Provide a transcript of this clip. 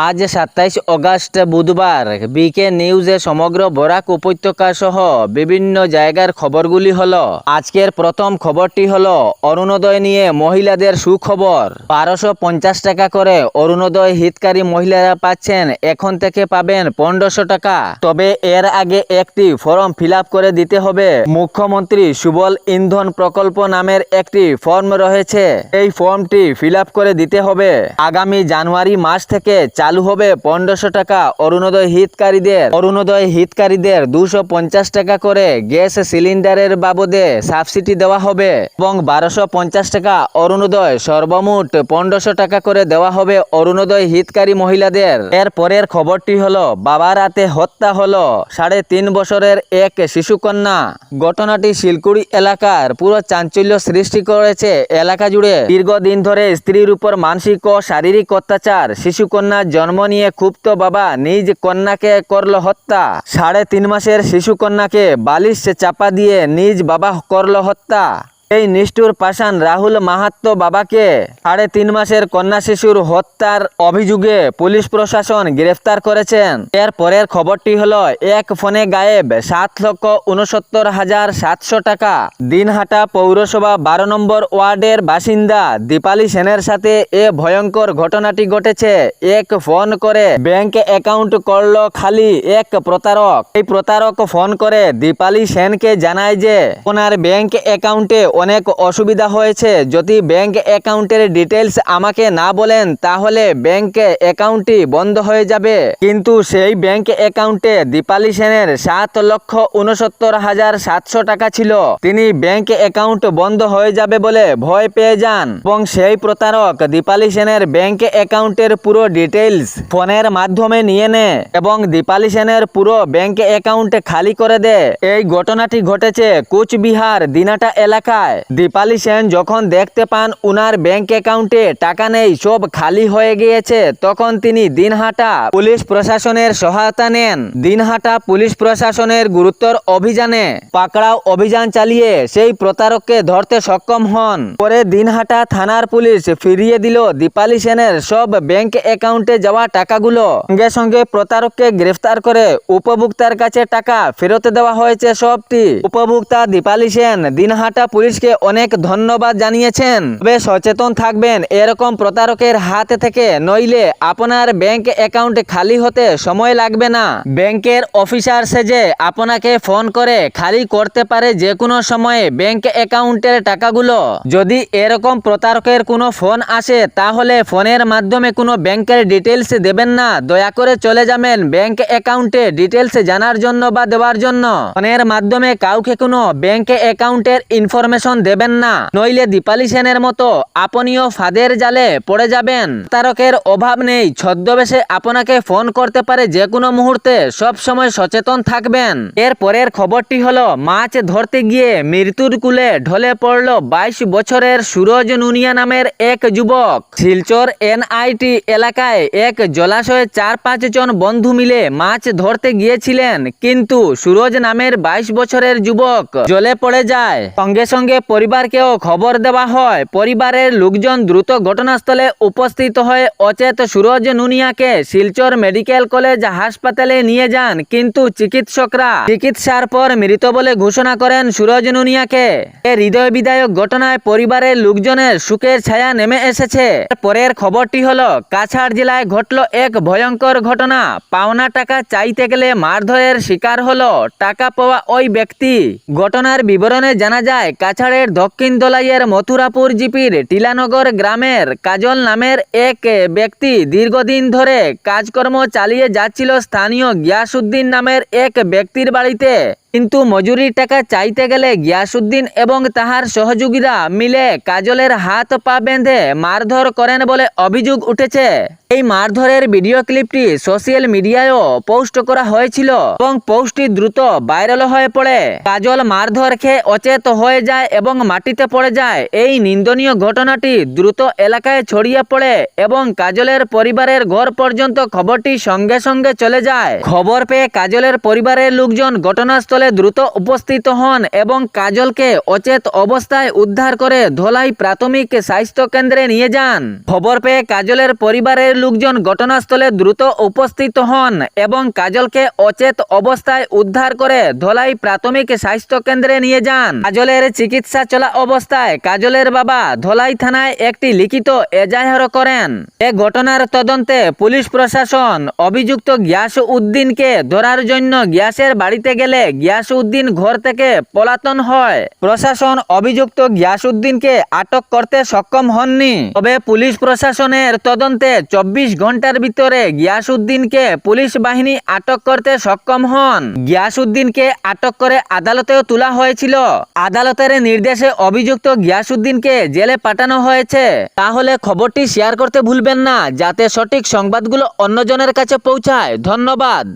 আজ সাতাইশ অগাস্ট বুধবার বিকে নিউজে সমগ্র বরাক উপত্যকা সহ বিভিন্ন জায়গার খবরগুলি হলো, আজকের প্রথম খবরটি হলো, অরুণোদয় নিয়ে মহিলাদের সুখবর। বারোশো পঞ্চাশ টাকা করে অরুণোদয় হিতকারী মহিলারা পাচ্ছেন, এখন থেকে পাবেন পনেরোশো টাকা। তবে এর আগে একটি ফর্ম ফিল করে দিতে হবে। মুখ্যমন্ত্রী সুবল ইন্ধন প্রকল্প নামের একটি ফর্ম রয়েছে। এই ফর্মটি ফিল করে দিতে হবে। আগামী জানুয়ারি মাস থেকে চালু হবে পনেরোশো টাকা। অরুণোদয় হিতকারীদের অরুণোদয় হিতকারীদের দুশো পঞ্চাশ টাকা করে গ্যাস সিলিন্ডারের বাবদে সাবসিডি দেওয়া হবে এবং বারোশো পঞ্চাশ টাকা অরুণোদয় সর্বমোট পনেরোশো টাকা করে দেওয়া হবে অরুণোদয় হিতকারী মহিলাদের। এর পরের খবরটি হলো, বাবার রাতে হত্যা হলো সাড়ে তিন বছরের এক শিশুকন্যা। ঘটনাটি শিলকুড়ি এলাকার পুরো চাঞ্চল্য সৃষ্টি করেছে। এলাকা জুড়ে দীর্ঘদিন ধরে স্ত্রীর উপর মানসিক ও শারীরিক অত্যাচার শিশুকন্যার জন্ম নিয়ে ক্ষুব্ধ বাবা নিজ কন্যাকে করল হত্যা। সাড়ে তিন মাসের শিশু কন্যাকে বালিশ চাপা দিয়ে নিজ বাবা করল হত্যা। এই নিষ্ঠুর পাষাণ রাহুল মাহাত্ম বাবাকে সাড়ে তিন মাসের কন্যা শিশুর হত্যার অভিযোগে পুলিশ প্রশাসন গ্রেফতার করেছেন। এর পরের খবরটি হলো, এক ফোনে গায়েব সাত লক্ষ উনসত্তর হাজার সাতশো টাকা। দিনহাটা পৌরসভা বারো নম্বর ওয়ার্ডের বাসিন্দা দীপালি সেনের সাথে এ ভয়ঙ্কর ঘটনাটি ঘটেছে। এক ফোন করে ব্যাংক অ্যাকাউন্ট করল খালি এক প্রতারক। এই প্রতারক ফোন করে দীপালি সেনকে জানায় যে, ওনার ব্যাংক অ্যাকাউন্টে অনেক অসুবিধা হয়েছে। যদি ব্যাংক অ্যাকাউন্টের ডিটেলস আমাকে না বলেন, তাহলে ব্যাংক অ্যাকাউন্টটি বন্ধ হয়ে যাবে। কিন্তু সেই ব্যাংক অ্যাকাউন্টে দীপালি সেনের সাত লক্ষ উনসত্তর হাজার সাতশো টাকা ছিল। তিনি ব্যাংক অ্যাকাউন্ট বন্ধ হয়ে যাবে বলে ভয় পেয়ে যান। এবং সেই প্রতারক দীপালি সেনের ব্যাংক অ্যাকাউন্টের পুরো ডিটেলস ফোনের মাধ্যমে নিয়ে নেয় এবং দীপালি সেনের পুরো ব্যাংক অ্যাকাউন্ট খালি করে দেয়। এই ঘটনাটি ঘটেছে কুচবিহার দিনাটা এলাকায়। দীপালি সেন যখন দেখতে পান উনার ব্যাংক অ্যাকাউন্টে টাকা নেই, সব খালি হয়ে গিয়েছে, তখন তিনি দিনহাটা পুলিশ প্রশাসনের সহায়তা নেন। দিনহাটা পুলিশ প্রশাসনের গুরুত্বর অভিযানে পাকড়াও অভিযান চালিয়ে সেই প্রতারককে ধরতে সক্ষম হন। পরে দিনহাটা থানার পুলিশ ফিরিয়ে দিল দীপালি সেনের সব ব্যাংক অ্যাকাউন্টে যাওয়া টাকাগুলো। সঙ্গে সঙ্গে প্রতারককে গ্রেফতার করে উপভোক্তার কাছে টাকা ফেরত দেওয়া হয়েছে সবটি। উপভোক্তা দীপালি সেন দিনহাটা পুলিশকে অনেক ধন্যবাদ জানিয়েছেন। তবে সচেতন থাকবেন, এরকম প্রতারকের হাত থেকে, নইলে আপনার ব্যাংক অ্যাকাউন্ট খালি হতে সময় লাগবে না। ব্যাংকের অফিসার সেজে আপনাকে ফোন করে খালি করতে পারে যে কোনো সময়ে ব্যাংক অ্যাকাউন্টের টাকাগুলো। যদি এরকম প্রতারকের কোনো ফোন আসে, তাহলে ফোনের মাধ্যমে কোনো ব্যাংকের ডিটেলস দেবেন না। দয়া করে চলে যাবেন ব্যাংক অ্যাকাউন্টে ডিটেলস জানার জন্য বা দেওয়ার জন্য। ফোনের মাধ্যমে কাউকে কোনো ব্যাংক অ্যাকাউন্টের ইনফরমেশন দেবেন না। নইলে দীপালি সেনের মতো আপনিও ফাঁদের জালে পড়ে যাবেন। তারকের অভাব নেই। ছদ্মবেশে আপনাকে ফোন করতে পারে যে কোনো মুহূর্তে সব সময় সচেতন থাকবেন। এর পরের খবরটি হলো, মাছ ধরতে গিয়ে মৃত্যুর কুলে ঢলে পড়ল বাইশ বছরের সুরজ নুনিয়া নামের এক যুবক। শিলচর এনআইটি এলাকায় এক জলাশয়ে চার পাঁচ জন বন্ধু মিলে মাছ ধরতে গিয়েছিলেন। কিন্তু সুরজ নামের বাইশ বছরের যুবক জলে পড়ে যায়। সঙ্গে সঙ্গে পরিবারকেও খবর দেওয়া হয়। পরিবারের লোকজন দ্রুত ঘটনাস্থলে উপস্থিত হয়ে অচেত সুরজ নুনিয়াকে শিলচর মেডিকেল কলেজ হাসপাতালে নিয়ে যান। কিন্তু চিকিৎসকরা চিকিৎসার পর মৃত বলে ঘোষণা করেন সুরজ নুনিয়াকে। এ হৃদয় বিদায়ক ঘটনায় পরিবারের লোকজনের সুখের ছায়া নেমে এসেছে। পরের খবরটি হলো, কাছাড় জেলায় ঘটল এক ভয়ঙ্কর ঘটনা। পাওনা টাকা চাইতে গেলে মারধরের শিকার হলো, টাকা পাওয়া ওই ব্যক্তি। ঘটনার বিবরণে জানা যায় কাছাড়ের দক্ষিণ দলাইয়ের মথুরাপুর জিপির টিলানগর গ্রামের কাজল নামের এক ব্যক্তি দীর্ঘদিন ধরে কাজকর্ম চালিয়ে যাচ্ছিল স্থানীয় গিয়াসুদ্দিন নামের এক ব্যক্তির বাড়িতে। কিন্তু মজুরির টাকা চাইতে গেলে গিয়াসুদ্দিন এবং তাহার সহযোগীরা মিলে কাজলের হাত পা বেঁধে মারধর করেন বলে অভিযোগ উঠেছে। এই মারধরের ভিডিও ক্লিপটি সোশ্যাল মিডিয়ায়ও পোস্ট করা হয়েছিল এবং পোস্টটি দ্রুত ভাইরাল হয়ে পড়ে। কাজল মারধর খেয়ে অচেত হয়ে যায় এবং মাটিতে পড়ে যায়। এই নিন্দনীয় ঘটনাটি দ্রুত এলাকায় ছড়িয়ে পড়ে এবং কাজলের পরিবারের ঘর পর্যন্ত খবরটি সঙ্গে সঙ্গে চলে যায়। খবর পেয়ে কাজলের পরিবারের লোকজন ঘটনাস্থলে ঘটনাস্থলে দ্রুত উপস্থিত হন এবং কাজলকে অচেত অবস্থায় উদ্ধার করে ধলাই প্রাথমিক স্বাস্থ্য কেন্দ্রে নিয়ে যান। খবর পেয়ে কাজলের পরিবারের লোকজন ঘটনাস্থলে দ্রুত উপস্থিত হন এবং কাজলকে অচেত অবস্থায় উদ্ধার করে ধলাই প্রাথমিক স্বাস্থ্য কেন্দ্রে নিয়ে যান। কাজলের চিকিৎসা চলা অবস্থায় কাজলের বাবা ধলাই থানায় একটি লিখিত এজাহার করেন। এ ঘটনার তদন্তে পুলিশ প্রশাসন অভিযুক্ত গিয়াস উদ্দিনকে ধরার জন্য গিয়াসের বাড়িতে গেলে উদ্দিন ঘর থেকে পলাতন হয়। প্রশাসন অভিযুক্ত গিয়াস উদ্দিনকে আটক করতে সক্ষম হননি। তবে পুলিশ প্রশাসনের তদন্তে চব্বিশ ঘণ্টার ভিতরে গিয়াস উদ্দিনকে পুলিশ বাহিনী আটক করতে সক্ষম হন। গিয়াস উদ্দিনকে আটক করে আদালতেও তোলা হয়েছিল। আদালতের নির্দেশে অভিযুক্ত গিয়াস উদ্দিনকে জেলে পাঠানো হয়েছে। তাহলে খবরটি শেয়ার করতে ভুলবেন না, যাতে সঠিক সংবাদগুলো অন্যজনের কাছে পৌঁছায়। ধন্যবাদ।